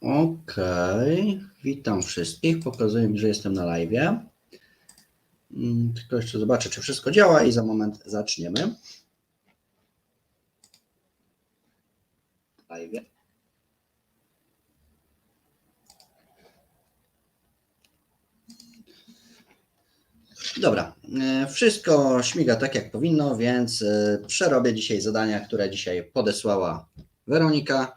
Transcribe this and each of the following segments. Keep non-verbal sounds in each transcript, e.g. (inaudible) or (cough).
Okej, witam wszystkich. Pokazuję że jestem na live. Mm, Tylko jeszcze zobaczę, czy wszystko działa i za moment zaczniemy. Live. Dobra, e, wszystko śmiga tak jak powinno, więc e, przerobię dzisiaj zadania, które dzisiaj podesłała Weronika.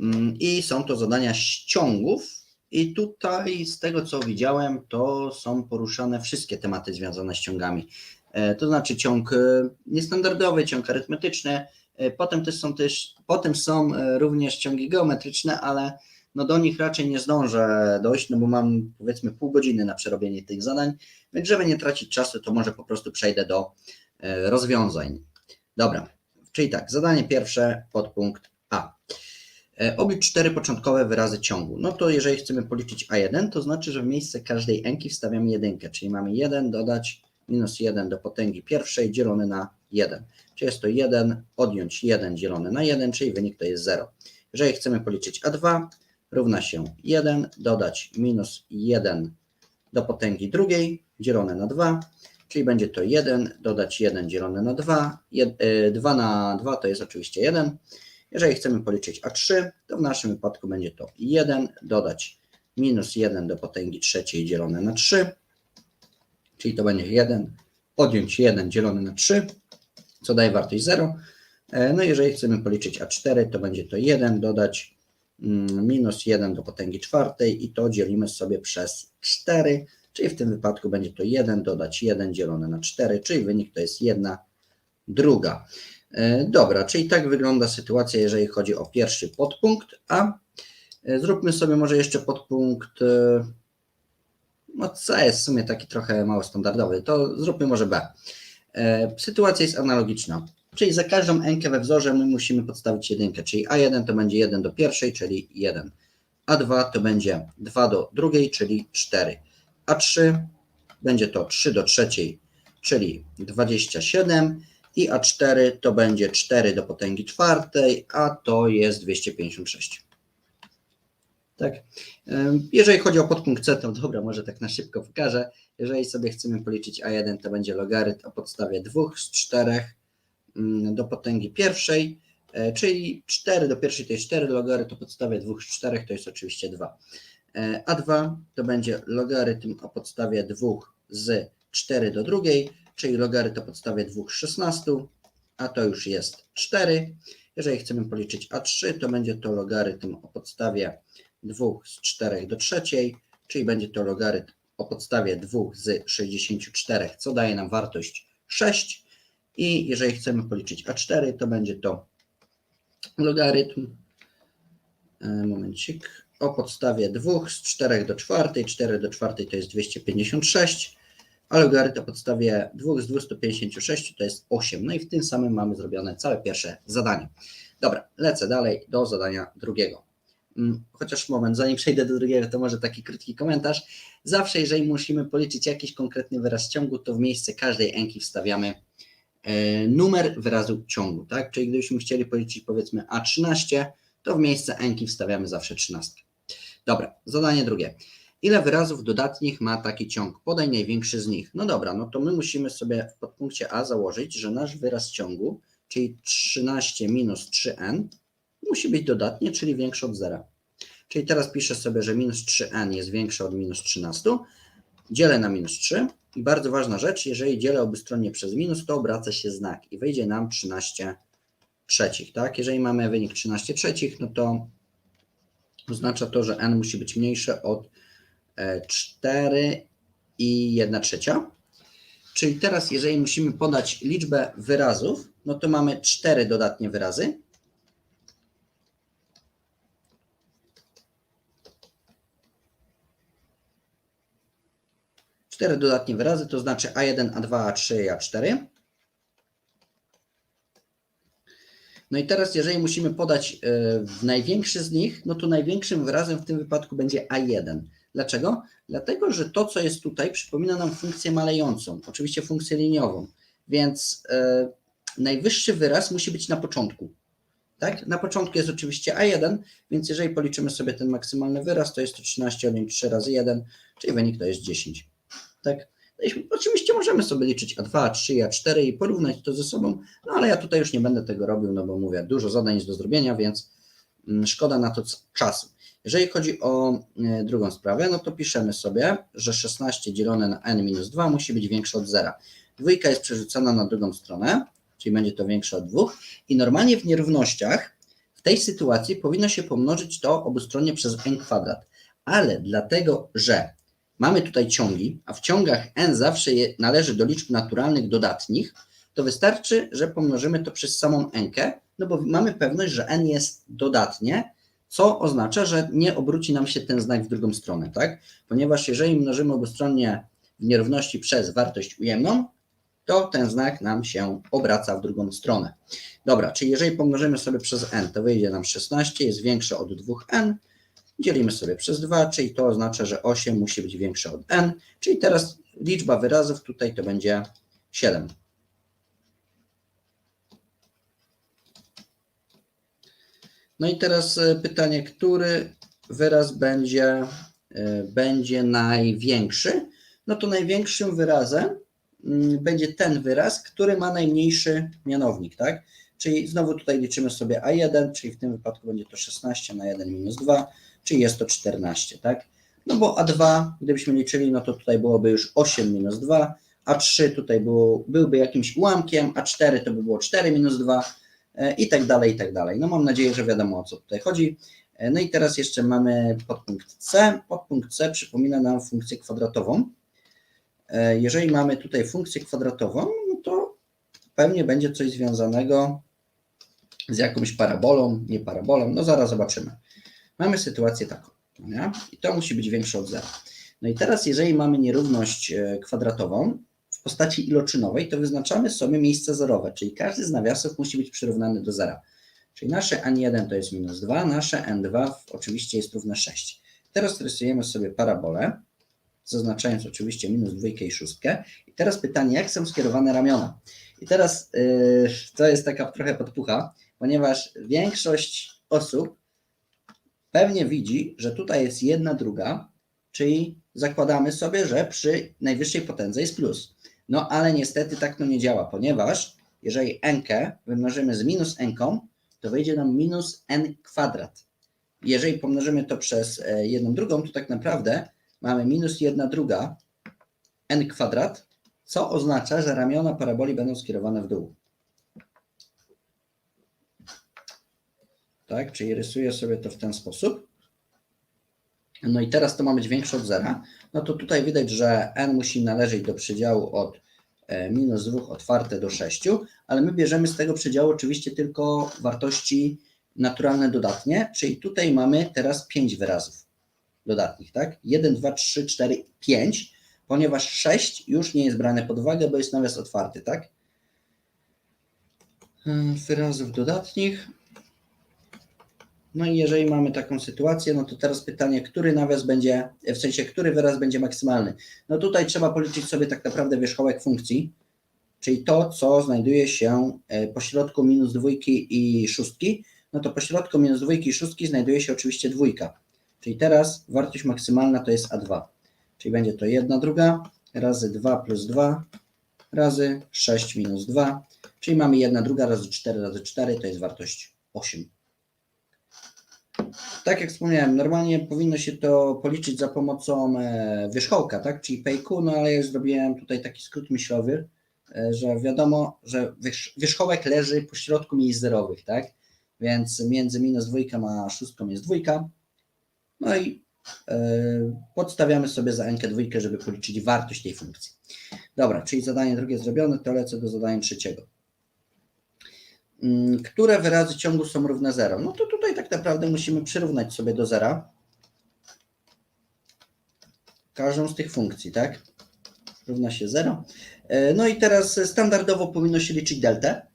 Mm, I są to zadania ściągów. I tutaj, z tego co widziałem, to są poruszane wszystkie tematy związane z ciągami. E, To znaczy ciąg e, niestandardowy, ciąg arytmetyczny. e, Potem też są też, potem są również ciągi geometryczne, ale no do nich raczej nie zdążę dojść, no bo mam powiedzmy pół godziny na przerobienie tych zadań, więc żeby nie tracić czasu, to może po prostu przejdę do rozwiązań. Dobra, czyli tak, zadanie pierwsze, podpunkt A. E, Oblicz cztery początkowe wyrazy ciągu. No to jeżeli chcemy policzyć A1, to znaczy, że w miejsce każdej enki wstawiamy jedynkę, czyli mamy 1 dodać minus 1 do potęgi pierwszej dzielone na 1. Czyli jest to 1 odjąć 1 dzielone na 1, czyli wynik to jest 0. Jeżeli chcemy policzyć A2, równa się 1 dodać minus 1 do potęgi drugiej dzielone na 2, czyli będzie to 1 dodać 1 dzielone na 2. 2 na 2 to jest oczywiście 1. Jeżeli chcemy policzyć A3, to w naszym wypadku będzie to 1 dodać minus 1 do potęgi trzeciej dzielone na 3, czyli to będzie 1 odjąć 1 dzielone na 3, co daje wartość 0. E, No jeżeli chcemy policzyć A4, to będzie to 1 dodać mm, minus 1 do potęgi czwartej i to dzielimy sobie przez 4, czyli w tym wypadku będzie to 1 dodać 1 dzielone na 4, czyli wynik to jest 1 druga. E, Dobra, czyli tak wygląda sytuacja, jeżeli chodzi o pierwszy podpunkt, a e, zróbmy sobie może jeszcze podpunkt, e, no C jest w sumie taki trochę mało standardowy, to zróbmy może B. Sytuacja jest analogiczna, czyli za każdą enkę we wzorze my musimy podstawić jedynkę, czyli A1 to będzie 1 do pierwszej, czyli 1, A2 to będzie 2 do drugiej, czyli 4, A3 będzie to 3 do trzeciej, czyli 27, i A4 to będzie 4 do potęgi czwartej, a to jest 256. Tak. Jeżeli chodzi o podpunkt C, to dobra, może tak na szybko pokażę. Jeżeli sobie chcemy policzyć A1, to będzie logarytm o podstawie 2 z 4 ym, do potęgi pierwszej, e, czyli 4 do pierwszej to jest 4, logarytm o podstawie 2 z 4 to jest oczywiście 2. E, A2 to będzie logarytm o podstawie 2 z 4 do drugiej, czyli logarytm o podstawie 2 z 16, a to już jest 4. Jeżeli chcemy policzyć A3, to będzie to logarytm o podstawie 2 z 4 do trzeciej, czyli będzie to logarytm o podstawie 2 z 64, co daje nam wartość 6. I jeżeli chcemy policzyć A4, to będzie to logarytm, momencik, o podstawie 2 z 4 do czwartej, 4 do czwartej to jest 256, a logarytm o podstawie 2 z 256 to jest 8. No i w tym samym mamy zrobione całe pierwsze zadanie. Dobra, lecę dalej do zadania drugiego. Mm, Chociaż moment, zanim przejdę do drugiego, to może taki krótki komentarz. Zawsze, jeżeli musimy policzyć jakiś konkretny wyraz ciągu, to w miejsce każdej enki wstawiamy e, numer wyrazu ciągu, tak? Czyli gdybyśmy chcieli policzyć powiedzmy A13, to w miejsce enki wstawiamy zawsze 13. Dobra, zadanie drugie. Ile wyrazów dodatnich ma taki ciąg? Podaj największy z nich. No dobra, no to my musimy sobie w podpunkcie A założyć, że nasz wyraz ciągu, czyli 13 minus 3n, musi być dodatnie, czyli większy od zera. Czyli teraz piszę sobie, że minus 3n jest większe od minus 13. Dzielę na minus 3 i bardzo ważna rzecz, jeżeli dzielę obustronnie przez minus, to obraca się znak i wyjdzie nam 13 trzecich, tak? Jeżeli mamy wynik 13 trzecich, no to oznacza to, że n musi być mniejsze od 4 i 1 trzecia. Czyli teraz, jeżeli musimy podać liczbę wyrazów, no to mamy 4 dodatnie wyrazy. Cztery dodatnie wyrazy, to znaczy A1, A2, A3 i A4. No i teraz, jeżeli musimy podać y, w największy z nich, no to największym wyrazem w tym wypadku będzie A1. Dlaczego? Dlatego, że to, co jest tutaj, przypomina nam funkcję malejącą, oczywiście funkcję liniową, więc y, najwyższy wyraz musi być na początku. Tak? Na początku jest oczywiście A1, więc jeżeli policzymy sobie ten maksymalny wyraz, to jest to 13 odjąć 3 razy 1, czyli wynik to jest 10. Tak? No Oczywiście możemy sobie liczyć A2, A3, A4 i porównać to ze sobą, no ale ja tutaj już nie będę tego robił, no bo mówię, dużo zadań jest do zrobienia, więc mm, szkoda na to czasu. Jeżeli chodzi o e, drugą sprawę, no to piszemy sobie, że 16 dzielone na n minus 2 musi być większe od zera. Dwójka jest przerzucana na drugą stronę, czyli będzie to większe od 2 i normalnie w nierównościach w tej sytuacji powinno się pomnożyć to obustronnie przez n kwadrat, ale dlatego, że mamy tutaj ciągi, a w ciągach n zawsze należy do liczb naturalnych dodatnich, to wystarczy, że pomnożymy to przez samą n, no bo mamy pewność, że n jest dodatnie, co oznacza, że nie obróci nam się ten znak w drugą stronę, tak? Ponieważ jeżeli mnożymy obustronnie w nierówności przez wartość ujemną, to ten znak nam się obraca w drugą stronę. Dobra, czyli jeżeli pomnożymy sobie przez n, to wyjdzie nam 16, jest większe od 2n, dzielimy sobie przez 2, czyli to oznacza, że 8 musi być większe od n, czyli teraz liczba wyrazów tutaj to będzie 7. No i teraz e, pytanie, który wyraz będzie, e, będzie największy? No to największym wyrazem mm, będzie ten wyraz, który ma najmniejszy mianownik, tak? Czyli znowu tutaj liczymy sobie A1, czyli w tym wypadku będzie to 16 na 1 minus 2, czyli jest to 14, tak? No bo A2, gdybyśmy liczyli, no to tutaj byłoby już 8 minus 2, A3 tutaj było, byłby jakimś ułamkiem, A4 to by było 4 minus 2 e, i tak dalej, i tak dalej. No mam nadzieję, że wiadomo o co tutaj chodzi. E, No i teraz jeszcze mamy podpunkt C. Podpunkt C przypomina nam funkcję kwadratową. E, Jeżeli mamy tutaj funkcję kwadratową, no to pewnie będzie coś związanego z jakąś parabolą, nie parabolą, no zaraz zobaczymy. Mamy sytuację taką, nie? i to musi być większe od zera. No i teraz, jeżeli mamy nierówność e, kwadratową postaci iloczynowej, to wyznaczamy sobie miejsce zerowe, czyli każdy z nawiasów musi być przyrównany do zera. Czyli nasze n1 to jest minus 2, nasze n2 oczywiście jest równe 6. Teraz rysujemy sobie parabolę, zaznaczając oczywiście minus dwójkę i szóstkę. I teraz pytanie, jak są skierowane ramiona? I teraz yy, to jest taka trochę podpucha, ponieważ większość osób pewnie widzi, że tutaj jest jedna druga, czyli zakładamy sobie, że przy najwyższej potędze jest plus. No ale niestety tak to nie działa, ponieważ jeżeli n wymnożymy z minus n, to wyjdzie nam minus n kwadrat. Jeżeli pomnożymy to przez e, jedną drugą, to tak naprawdę mamy minus jedna druga n kwadrat, co oznacza, że ramiona paraboli będą skierowane w dół. Tak, czyli rysuję sobie to w ten sposób. No i teraz to ma być większe od zera. No to tutaj widać, że n musi należeć do przedziału od e, minus 2 otwarte do 6, ale my bierzemy z tego przedziału oczywiście tylko wartości naturalne dodatnie, czyli tutaj mamy teraz 5 wyrazów dodatnich, tak? 1, 2, 3, 4, 5, ponieważ 6 już nie jest brane pod uwagę, bo jest nawias otwarty, tak? Ym, Wyrazów dodatnich. No i jeżeli mamy taką sytuację, no to teraz pytanie, który nawias będzie, w sensie, który wyraz będzie maksymalny? No tutaj trzeba policzyć sobie tak naprawdę wierzchołek funkcji, czyli to, co znajduje się e, pośrodku minus dwójki i szóstki, no to pośrodku minus dwójki i szóstki znajduje się oczywiście dwójka. Czyli teraz wartość maksymalna to jest A2. Czyli będzie to 1 druga razy 2 plus 2 razy 6 minus 2. Czyli mamy 1 druga razy 4 razy 4 to jest wartość 8. Tak jak wspomniałem, normalnie powinno się to policzyć za pomocą e, wierzchołka, tak? czyli PQ, no ale ja zrobiłem tutaj taki skrót myślowy, e, że wiadomo, że wierzch- wierzchołek leży po środku miejsc zerowych, tak? Więc między minus dwójką a szóstką jest dwójka. No i e, podstawiamy sobie za n dwójkę, żeby policzyć wartość tej funkcji. Dobra, czyli zadanie drugie zrobione, to lecę do zadania trzeciego. Mm, Które wyrazy ciągu są równe 0? No to tutaj tak naprawdę musimy przyrównać sobie do zera każdą z tych funkcji, tak? Równa się 0. No i teraz standardowo powinno się liczyć deltę,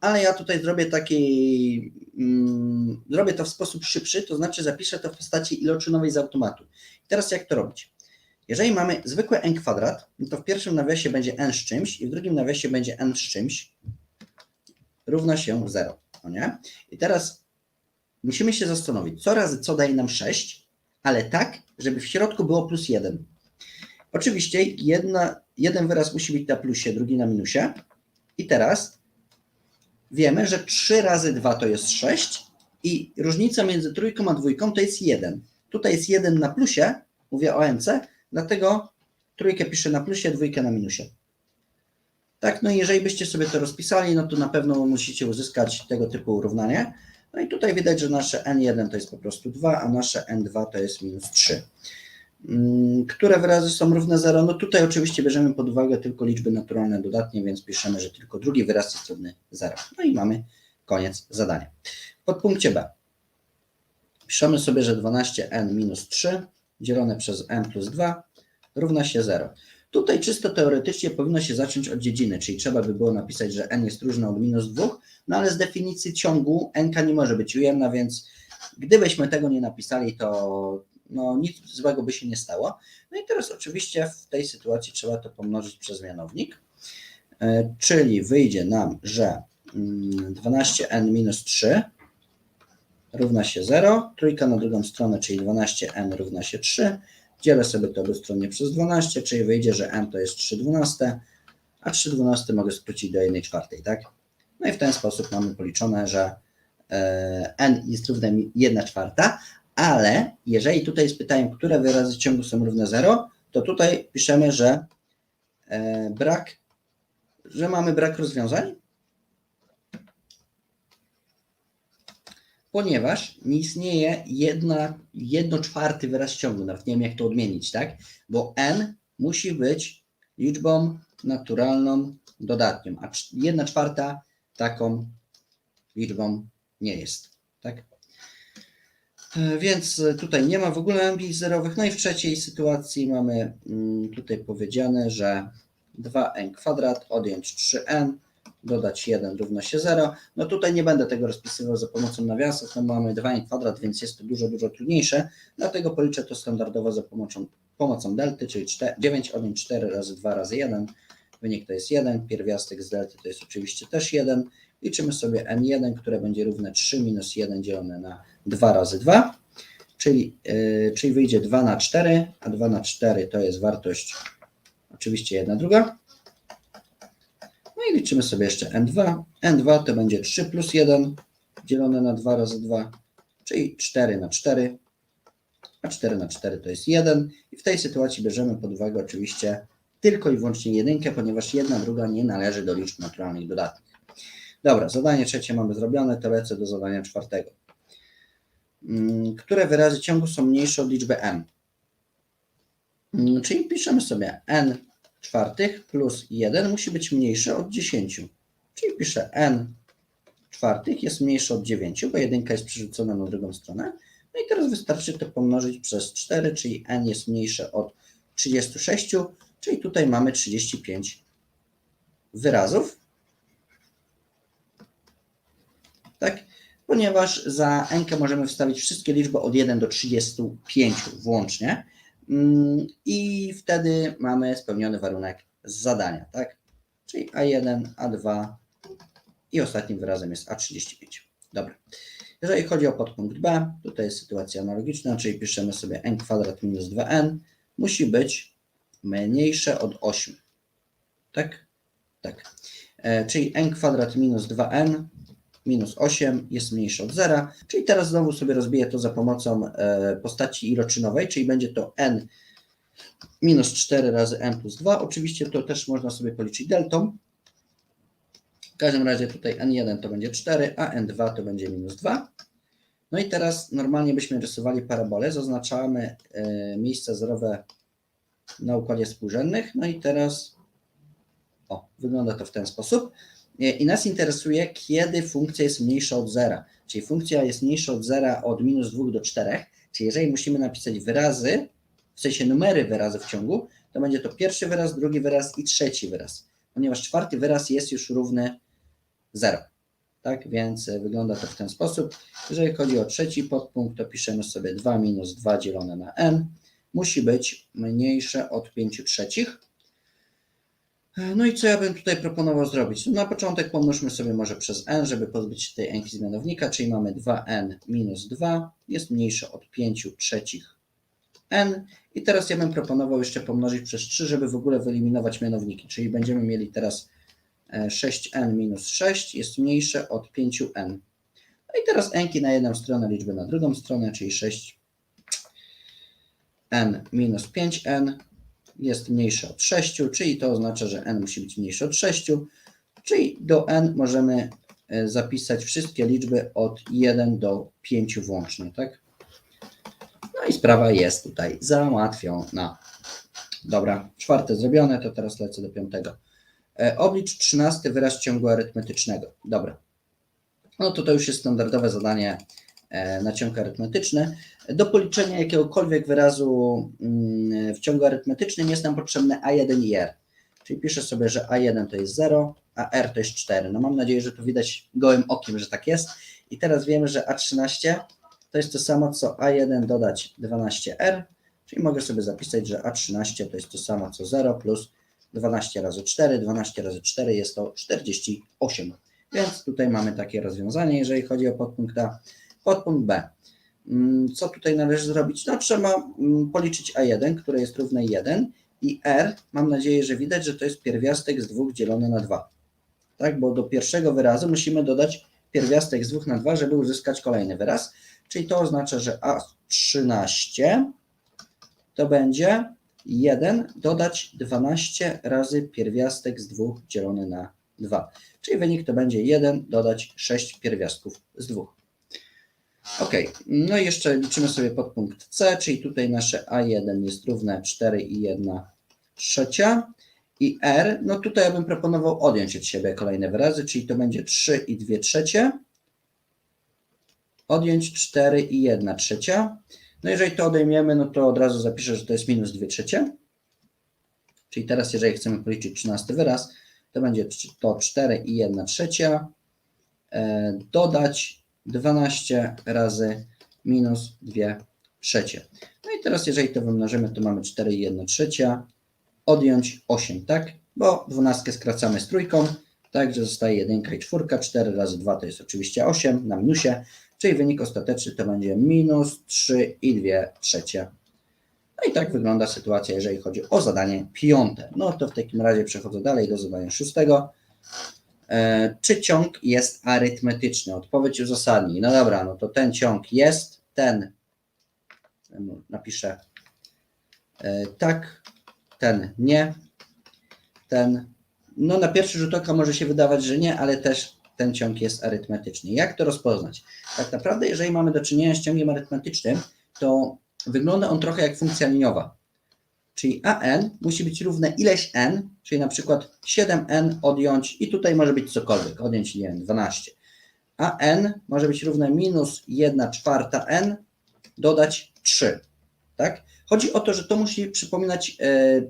ale ja tutaj zrobię taki, mm, zrobię to w sposób szybszy, to znaczy zapiszę to w postaci iloczynowej z automatu. Teraz jak to robić? Jeżeli mamy zwykłe n kwadrat, to w pierwszym nawiasie będzie n z czymś i w drugim nawiasie będzie n z czymś, równa się 0. No nie? I teraz musimy się zastanowić, co razy co daje nam 6, ale tak, żeby w środku było plus 1. Oczywiście jedna, jeden wyraz musi być na plusie, drugi na minusie. I teraz wiemy, że 3 razy 2 to jest 6 i różnica między trójką a dwójką to jest 1. Tutaj jest 1 na plusie, mówię o MC, dlatego trójkę piszę na plusie, dwójkę na minusie. Tak, no jeżeli byście sobie to rozpisali, no to na pewno musicie uzyskać tego typu równanie. No i tutaj widać, że nasze n1 to jest po prostu 2, a nasze n2 to jest minus 3. Mm, Które wyrazy są równe 0? No tutaj oczywiście bierzemy pod uwagę tylko liczby naturalne dodatnie, więc piszemy, że tylko drugi wyraz jest równy 0. No i mamy koniec zadania. W podpunkcie B. Piszemy sobie, że 12n minus 3 dzielone przez n plus 2 równa się 0. Tutaj czysto teoretycznie powinno się zacząć od dziedziny, czyli trzeba by było napisać, że n jest różne od minus 2, no ale z definicji ciągu n nie może być ujemna, więc gdybyśmy tego nie napisali, to no, nic złego by się nie stało. No i teraz oczywiście w tej sytuacji trzeba to pomnożyć przez mianownik, E, czyli wyjdzie nam, że mm, 12n minus 3 równa się 0, trójka na drugą stronę, czyli 12n równa się 3, dzielę sobie to obustronnie przez 12, czyli wyjdzie, że n to jest 3 dwunaste, a 3 dwunaste mogę skrócić do 1 czwartej, tak? No i w ten sposób mamy policzone, że e, n jest równe 1 czwarta, ale jeżeli tutaj pytanie, które wyrazy ciągu są równe 0, to tutaj piszemy, że e, brak, że mamy brak rozwiązań, ponieważ nie istnieje jedna, jedno czwarty wyraz ciągu, nawet nie wiem jak to odmienić, tak? Bo n musi być liczbą naturalną dodatnią, a jedna czwarta taką liczbą nie jest, tak? E, Więc tutaj nie ma w ogóle ambitów zerowych. No i w trzeciej sytuacji mamy mm, tutaj powiedziane, że 2n kwadrat odjąć 3n dodać 1 równa się 0. No tutaj nie będę tego rozpisywał za pomocą nawiasów, no mamy 2n kwadrat, więc jest to dużo, dużo trudniejsze, dlatego policzę to standardowo za pomocą, pomocą delty, czyli 4, 9 odjąć 4 razy 2 razy 1. Wynik to jest 1, pierwiastek z delty to jest oczywiście też 1. Liczymy sobie n1, które będzie równe 3 minus 1 dzielone na 2 razy 2, czyli, yy, czyli wyjdzie 2 na 4, a 2 na 4 to jest wartość oczywiście 1 druga. I liczymy sobie jeszcze n2. n2 to będzie 3 plus 1 dzielone na 2 razy 2, czyli 4 na 4, a 4 na 4 to jest 1. I w tej sytuacji bierzemy pod uwagę oczywiście tylko i wyłącznie jedynkę, ponieważ jedna druga nie należy do liczb naturalnych dodatnich. Dobra, zadanie trzecie mamy zrobione, to lecę do zadania czwartego. Mm, Które wyrazy ciągu są mniejsze od liczby n? Mm, Czyli piszemy sobie n czwartych plus 1 musi być mniejsze od 10. Czyli piszę n czwartych jest mniejsze od 9, bo jedynka jest przerzucona na drugą stronę. No i teraz wystarczy to pomnożyć przez 4, czyli n jest mniejsze od 36, czyli tutaj mamy 35 wyrazów. Tak? Ponieważ za n możemy wstawić wszystkie liczby od 1 do 35 włącznie. Mm, I wtedy mamy spełniony warunek zadania, tak? Czyli A1, A2 i ostatnim wyrazem jest A35. Dobra. Jeżeli chodzi o podpunkt B, tutaj jest sytuacja analogiczna, czyli piszemy sobie n kwadrat minus 2n musi być mniejsze od 8. Tak? Tak. E, czyli n kwadrat minus 2n minus 8 jest mniejsze od 0, czyli teraz znowu sobie rozbiję to za pomocą e, postaci iloczynowej, czyli będzie to n minus 4 razy n plus 2. Oczywiście to też można sobie policzyć deltą. W każdym razie tutaj n1 to będzie 4, a n2 to będzie minus 2. No i teraz normalnie byśmy rysowali parabolę, zaznaczamy e, miejsca zerowe na układzie współrzędnych. No i teraz o, wygląda to w ten sposób. I nas interesuje, kiedy funkcja jest mniejsza od zera. Czyli funkcja jest mniejsza od zera od minus 2 do 4. Czyli jeżeli musimy napisać wyrazy, w sensie numery wyrazów w ciągu, to będzie to pierwszy wyraz, drugi wyraz i trzeci wyraz. Ponieważ czwarty wyraz jest już równy 0. Tak, więc e, wygląda to w ten sposób. Jeżeli chodzi o trzeci podpunkt, to piszemy sobie 2 minus 2 dzielone na n. Musi być mniejsze od 5 trzecich. No i co ja bym tutaj proponował zrobić? No na początek pomnożmy sobie może przez n, żeby pozbyć się tej n z mianownika, czyli mamy 2n minus 2 jest mniejsze od 5 trzecich n. I teraz ja bym proponował jeszcze pomnożyć przez 3, żeby w ogóle wyeliminować mianowniki, czyli będziemy mieli teraz e, 6n minus 6 jest mniejsze od 5n. No i teraz n na jedną stronę, liczby na drugą stronę, czyli 6n minus 5n jest mniejsze od 6, czyli to oznacza, że n musi być mniejsze od 6, czyli do n możemy e, zapisać wszystkie liczby od 1 do 5 włącznie, tak? No i sprawa jest tutaj załatwiona. Dobra, czwarte zrobione, to teraz lecę do piątego. E, Oblicz 13 wyraz ciągu arytmetycznego. Dobra. No to to już jest standardowe zadanie na ciąg arytmetyczny. Do policzenia jakiegokolwiek wyrazu mm, w ciągu arytmetycznym jest nam potrzebne A1 i R. Czyli piszę sobie, że A1 to jest 0, a R to jest 4. No mam nadzieję, że tu widać gołym okiem, że tak jest. I teraz wiemy, że A13 to jest to samo co A1 dodać 12R, czyli mogę sobie zapisać, że A13 to jest to samo co 0 plus 12 razy 4, 12 razy 4 jest to 48. Więc tutaj mamy takie rozwiązanie, jeżeli chodzi o podpunkt A. Podpunkt B. Mm, Co tutaj należy zrobić? No trzeba mm, policzyć A1, które jest równe 1 i R, mam nadzieję, że widać, że to jest pierwiastek z 2 dzielone na 2. Tak, bo do pierwszego wyrazu musimy dodać pierwiastek z 2 na 2, żeby uzyskać kolejny wyraz. Czyli to oznacza, że A13 to będzie 1 dodać 12 razy pierwiastek z 2 dzielone na 2. Czyli wynik to będzie 1 dodać 6 pierwiastków z 2. Ok, no i jeszcze liczymy sobie podpunkt C, czyli tutaj nasze A1 jest równe 4 i 1 trzecia. I R, no tutaj ja bym proponował odjąć od siebie kolejne wyrazy, czyli to będzie 3 i 2 trzecie. Odjąć 4 i 1 trzecia. No jeżeli to odejmiemy, no to od razu zapiszę, że to jest minus 2 trzecie. Czyli teraz, jeżeli chcemy policzyć 13 wyraz, to będzie to 4 i 1 trzecia. E, dodać 12 razy minus 2 trzecie. No i teraz, jeżeli to wymnożymy, to mamy 4 i 1 trzecia. Odjąć 8, tak? Bo 12 skracamy z trójką, także zostaje 1 i 4. 4 razy 2 to jest oczywiście 8 na minusie, czyli wynik ostateczny to będzie minus 3 i 2 trzecie. No i tak wygląda sytuacja, jeżeli chodzi o zadanie piąte. No to w takim razie przechodzę dalej do zadania szóstego. E, czy ciąg jest arytmetyczny? Odpowiedź uzasadnij. No dobra, no to ten ciąg jest, ten napiszę e, tak, ten nie, ten. No na pierwszy rzut oka może się wydawać, że nie, ale też ten ciąg jest arytmetyczny. Jak to rozpoznać? Tak naprawdę, jeżeli mamy do czynienia z ciągiem arytmetycznym, to wygląda on trochę jak funkcja liniowa. Czyli an musi być równe ileś n, czyli na przykład 7n odjąć i tutaj może być cokolwiek, odjąć nie wiem, 12. A n może być równe minus 1 czwarta n dodać 3. Tak? Chodzi o to, że to musi przypominać e,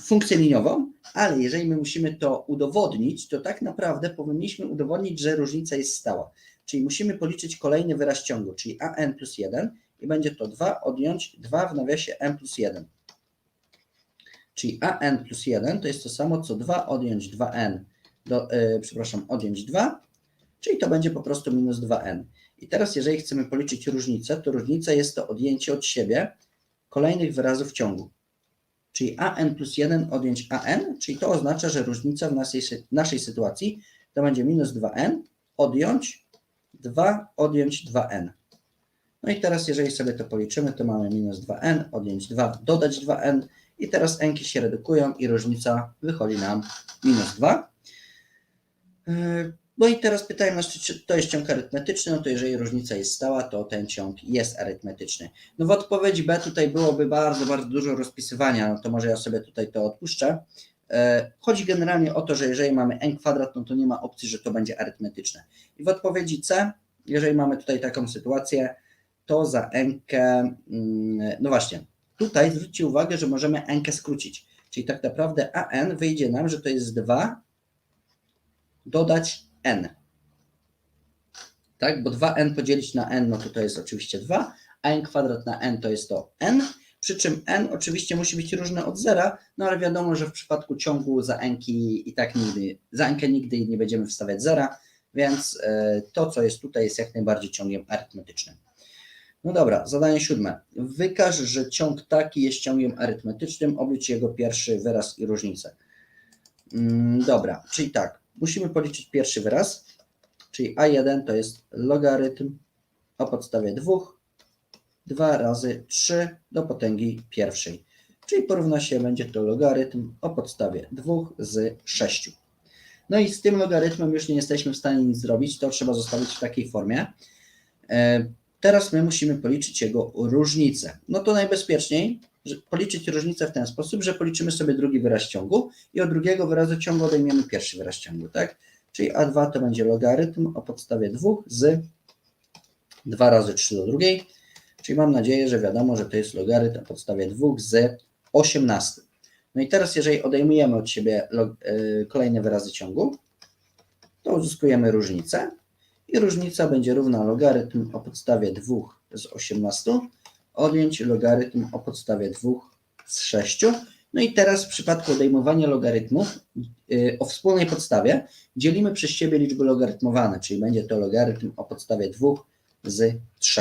funkcję liniową, ale jeżeli my musimy to udowodnić, to tak naprawdę powinniśmy udowodnić, że różnica jest stała. Czyli musimy policzyć kolejny wyraz ciągu, czyli an plus 1 i będzie to 2 odjąć 2 w nawiasie n plus 1. Czyli an plus 1 to jest to samo co 2 odjąć 2n, do, yy, przepraszam, odjąć 2, czyli to będzie po prostu minus 2n. I teraz jeżeli chcemy policzyć różnicę, to różnica jest to odjęcie od siebie kolejnych wyrazów ciągu. Czyli an plus 1 odjąć an, czyli to oznacza, że różnica w naszej, naszej sytuacji to będzie minus 2n odjąć 2 odjąć 2n. No i teraz, jeżeli sobie to policzymy, to mamy minus 2n, odjąć 2, dodać 2n i teraz n się redukują i różnica wychodzi nam minus 2. No i teraz pytałem nas, czy to jest ciąg arytmetyczny, no to jeżeli różnica jest stała, to ten ciąg jest arytmetyczny. No w odpowiedzi B tutaj byłoby bardzo, bardzo dużo rozpisywania, no to może ja sobie tutaj to odpuszczę. Chodzi generalnie o to, że jeżeli mamy n kwadrat, no to nie ma opcji, że to będzie arytmetyczne. I w odpowiedzi C, jeżeli mamy tutaj taką sytuację, to za n, no właśnie, tutaj zwróćcie uwagę, że możemy n skrócić, czyli tak naprawdę an wyjdzie nam, że to jest 2 dodać n. Tak, bo 2n podzielić na n, no to to jest oczywiście 2, a n kwadrat na n to jest to n, Przy czym n oczywiście musi być różne od zera, no ale wiadomo, że w przypadku ciągu za enki i tak nigdy, za enkę nigdy nie będziemy wstawiać zera, więc e, to, co jest tutaj, jest jak najbardziej ciągiem arytmetycznym. No dobra, zadanie siódme. Wykaż, że ciąg taki jest ciągiem arytmetycznym, oblicz jego pierwszy wyraz i różnicę. Mm, Dobra, czyli tak, musimy policzyć pierwszy wyraz, czyli a1 to jest logarytm o podstawie 2, 2 razy 3 do potęgi pierwszej. Czyli porówna się będzie to logarytm o podstawie 2 z 6. No i z tym logarytmem już nie jesteśmy w stanie nic zrobić, to trzeba zostawić w takiej formie. E, Teraz my musimy policzyć jego różnicę. No to najbezpieczniej policzyć różnicę w ten sposób, że policzymy sobie drugi wyraz ciągu i od drugiego wyrazu ciągu odejmiemy pierwszy wyraz ciągu, tak? Czyli A2 to będzie logarytm o podstawie 2 z 2 razy 3 do drugiej, czyli mam nadzieję, że wiadomo, że to jest logarytm o podstawie 2 z 18. No i teraz jeżeli odejmujemy od siebie y, kolejne wyrazy ciągu, to uzyskujemy różnicę i różnica będzie równa logarytm o podstawie 2 z 18 odjąć logarytm o podstawie 2 z 6. No i teraz w przypadku odejmowania logarytmów yy, o wspólnej podstawie dzielimy przez siebie liczby logarytmowane, czyli będzie to logarytm o podstawie 2 z 3.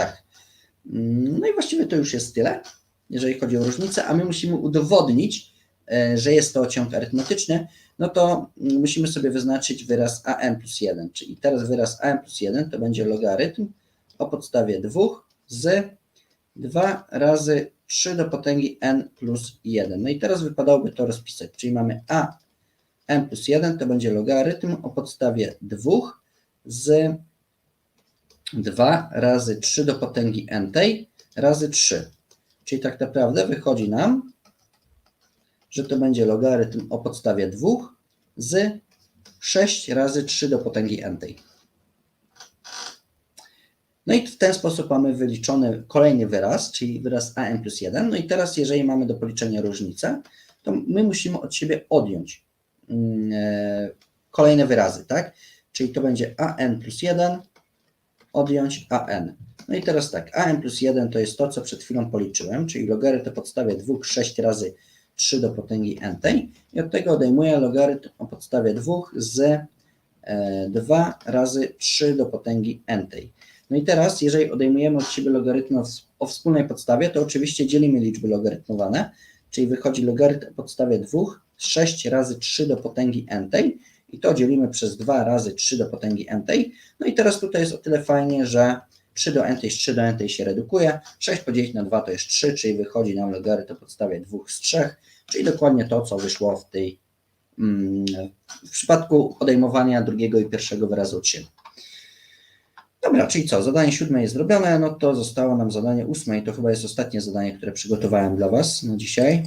Mm, No i właściwie to już jest tyle, jeżeli chodzi o różnicę, a my musimy udowodnić, e, że jest to ciąg arytmetyczny, no to musimy sobie wyznaczyć wyraz an plus 1, czyli teraz wyraz an plus 1 to będzie logarytm o podstawie 2 z 2 razy 3 do potęgi n plus 1. No i teraz wypadałoby to rozpisać, czyli mamy a n plus 1 to będzie logarytm o podstawie 2 z 2 razy 3 do potęgi n tej razy 3. Czyli tak naprawdę wychodzi nam, że to będzie logarytm o podstawie 2 z 6 razy 3 do potęgi n. No i w ten sposób mamy wyliczony kolejny wyraz, czyli wyraz an plus 1. No i teraz, jeżeli mamy do policzenia różnicę, to my musimy od siebie odjąć mm, e, kolejne wyrazy, tak? Czyli to będzie an plus 1 odjąć an. No i teraz tak, an plus 1 to jest to, co przed chwilą policzyłem, czyli logarytm o podstawie 2, 6 razy 3 do potęgi n tej i od tego odejmuję logarytm o podstawie 2 z e, 2 razy 3 do potęgi n tej. No i teraz, jeżeli odejmujemy od siebie logarytmy o, ws- o wspólnej podstawie, to oczywiście dzielimy liczby logarytmowane, czyli wychodzi logarytm o podstawie 2 z 6 razy 3 do potęgi n tej i to dzielimy przez 2 razy 3 do potęgi n tej. No i teraz tutaj jest o tyle fajnie, że 3 do n tej z 3 do n tej się redukuje, 6 podzielić na 2 to jest 3, czyli wychodzi nam logarytm o podstawie 2 z 3, czyli dokładnie to, co wyszło w tej mm, w przypadku odejmowania drugiego i pierwszego wyrazu od siebie. Dobra, czyli co? Zadanie siódme jest zrobione, no to zostało nam zadanie ósme i to chyba jest ostatnie zadanie, które przygotowałem dla Was na dzisiaj.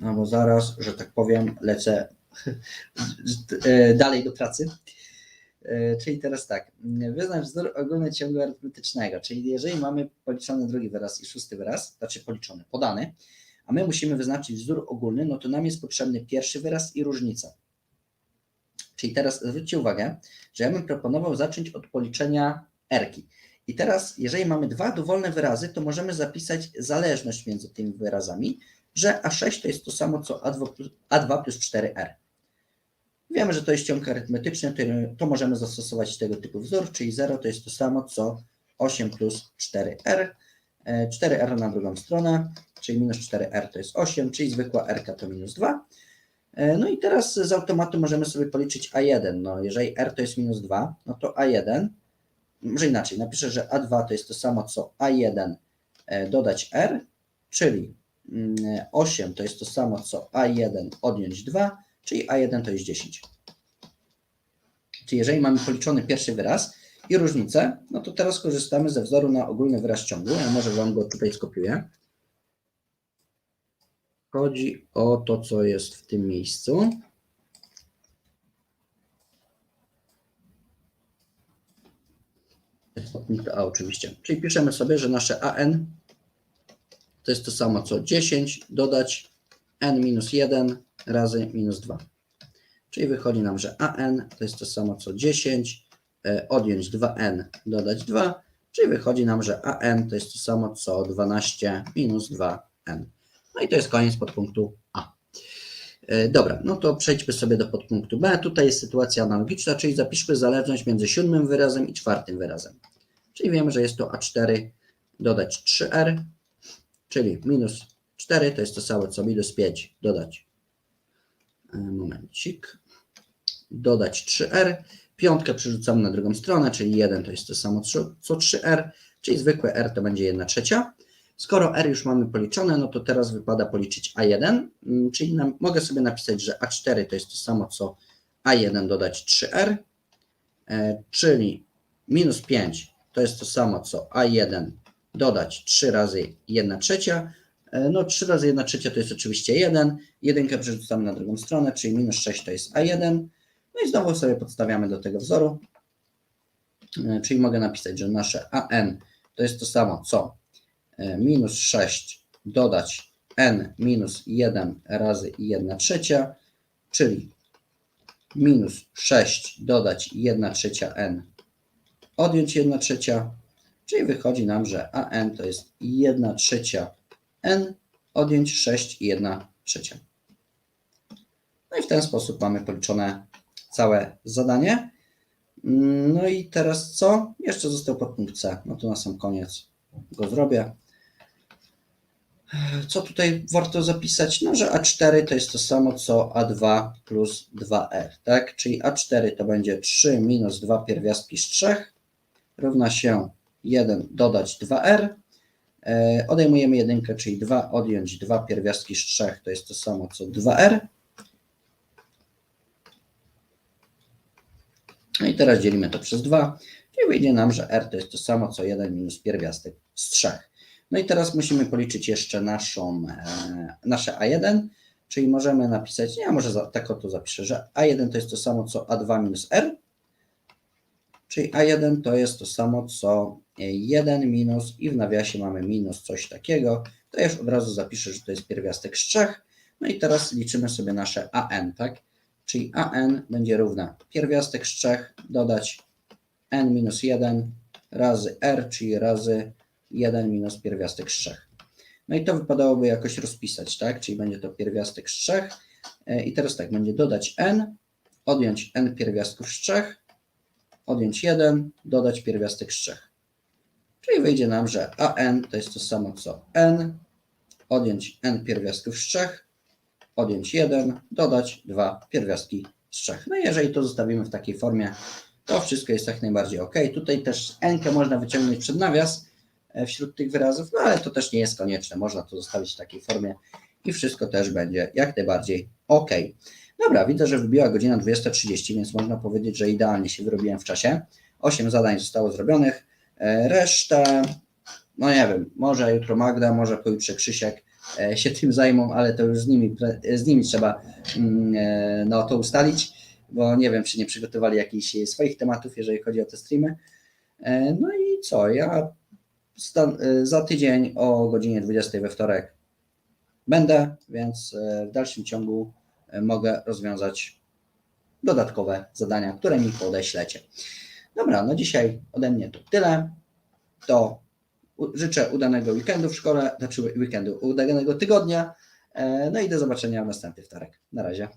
No bo zaraz, że tak powiem, lecę (laughs) dalej do pracy. E, Czyli teraz tak, wyznacz wzór ogólny ciągu arytmetycznego, czyli jeżeli mamy policzony drugi wyraz i szósty wyraz, znaczy policzony, podany, a my musimy wyznaczyć wzór ogólny, no to nam jest potrzebny pierwszy wyraz i różnica. Czyli teraz zwróćcie uwagę, że ja bym proponował zacząć od policzenia erki. I teraz, jeżeli mamy dwa dowolne wyrazy, to możemy zapisać zależność między tymi wyrazami, że A6 to jest to samo co A2 plus, A2 plus 4R. Wiemy, że to jest ciąg arytmetyczny, to, to możemy zastosować tego typu wzór, czyli 0 to jest to samo co 8 plus 4R. E, 4R na drugą stronę, czyli minus 4R to jest 8, czyli zwykła R to minus 2. E, No i teraz z automatu możemy sobie policzyć A1. No, jeżeli R to jest minus 2, no to A1, może inaczej, napiszę, że A2 to jest to samo co A1 e, dodać R, czyli mm, 8 to jest to samo co A1 odjąć 2, czyli A1 to jest 10. Czyli jeżeli mamy policzony pierwszy wyraz i różnicę, no to teraz korzystamy ze wzoru na ogólny wyraz ciągu. Ja może Wam go tutaj skopiuję. Chodzi o to, co jest w tym miejscu. A oczywiście. Czyli piszemy sobie, że nasze AN to jest to samo co 10 dodać n minus 1 razy minus 2. Czyli wychodzi nam, że AN to jest to samo co 10 e, odjąć 2n dodać 2, czyli wychodzi nam, że AN to jest to samo co 12 minus 2n. n. No i to jest koniec podpunktu A. E, Dobra, no to przejdźmy sobie do podpunktu B. Tutaj jest sytuacja analogiczna, czyli zapiszmy zależność między siódmym wyrazem i czwartym wyrazem. Czyli wiemy, że jest to A4 dodać 3R, czyli minus 4 to jest to samo co minus 5 dodać. e, Momencik. Dodać 3R. Piątkę przerzucamy na drugą stronę, czyli 1 to jest to samo co- co 3R, czyli zwykłe R to będzie 1 trzecia. Skoro R już mamy policzone, no to teraz wypada policzyć A1, mm, czyli nam, mogę sobie napisać, że A4 to jest to samo co A1 dodać 3R, e, czyli minus 5 to jest to samo co A1 dodać 3 razy 1 trzecia. E, No 3 razy 1 trzecia to jest oczywiście 1, jedynkę przerzucamy na drugą stronę, czyli minus 6 to jest A1. No i znowu sobie podstawiamy do tego wzoru, E, czyli mogę napisać, że nasze AN to jest to samo co e, minus 6 dodać n minus 1 razy 1 trzecia, czyli minus 6 dodać 1 trzecia n odjąć 1 trzecia, czyli wychodzi nam, że an to jest 1 trzecia n odjąć 6 i 1 trzecia. No i w ten sposób mamy policzone całe zadanie. Mm, No i teraz co? Jeszcze został podpunkt C. No to na sam koniec go zrobię. Co tutaj warto zapisać? No, że A4 to jest to samo co A2 plus 2R, tak? Czyli A4 to będzie 3 minus 2 pierwiastki z 3 równa się 1 dodać 2R. E, odejmujemy jedynkę, czyli 2 odjąć 2 pierwiastki z 3 to jest to samo co 2R. I teraz dzielimy to przez 2, czyli wyjdzie nam, że R to jest to samo co 1 minus pierwiastek z 3. No i teraz musimy policzyć jeszcze naszą, e, nasze A1, czyli możemy napisać, ja może za, tak oto zapiszę, że A1 to jest to samo co A2 minus R, czyli A1 to jest to samo co 1 minus i w nawiasie mamy minus coś takiego, to już od razu zapiszę, że to jest pierwiastek z 3. No i teraz liczymy sobie nasze AN, tak? Czyli AN będzie równa pierwiastek z 3 dodać n minus 1 razy R, czyli razy 1 minus pierwiastek z 3. No i to wypadałoby jakoś rozpisać, tak? Czyli będzie to pierwiastek z 3. E, I teraz tak, będzie dodać n, odjąć n pierwiastków z 3, odjąć 1, dodać pierwiastek z 3. Czyli wyjdzie nam, że an to jest to samo co n, odjąć n pierwiastków z 3, odjąć 1, dodać 2 pierwiastki z 3. No i jeżeli to zostawimy w takiej formie, to wszystko jest jak najbardziej ok. Tutaj też n można wyciągnąć przed nawias e, wśród tych wyrazów, no ale to też nie jest konieczne. Można to zostawić w takiej formie i wszystko też będzie jak najbardziej ok. Dobra, widzę, że wybiła godzina 20.30, więc można powiedzieć, że idealnie się wyrobiłem w czasie. 8 zadań zostało zrobionych. E, Resztę, no nie wiem, może jutro Magda, może pojutrze Krzysiek się tym zajmą, ale to już z nimi, z nimi trzeba mm, e, no, to ustalić, bo nie wiem, czy nie przygotowali jakichś swoich tematów, jeżeli chodzi o te streamy. E, No i co, ja e, za tydzień o godzinie 20 we wtorek będę, więc e, w dalszym ciągu e, mogę rozwiązać dodatkowe zadania, które mi podeślecie. Dobra, no dzisiaj ode mnie to tyle. To życzę udanego weekendu w szkole, znaczy weekendu, udanego tygodnia. E, No i do zobaczenia w następny wtorek. Na razie.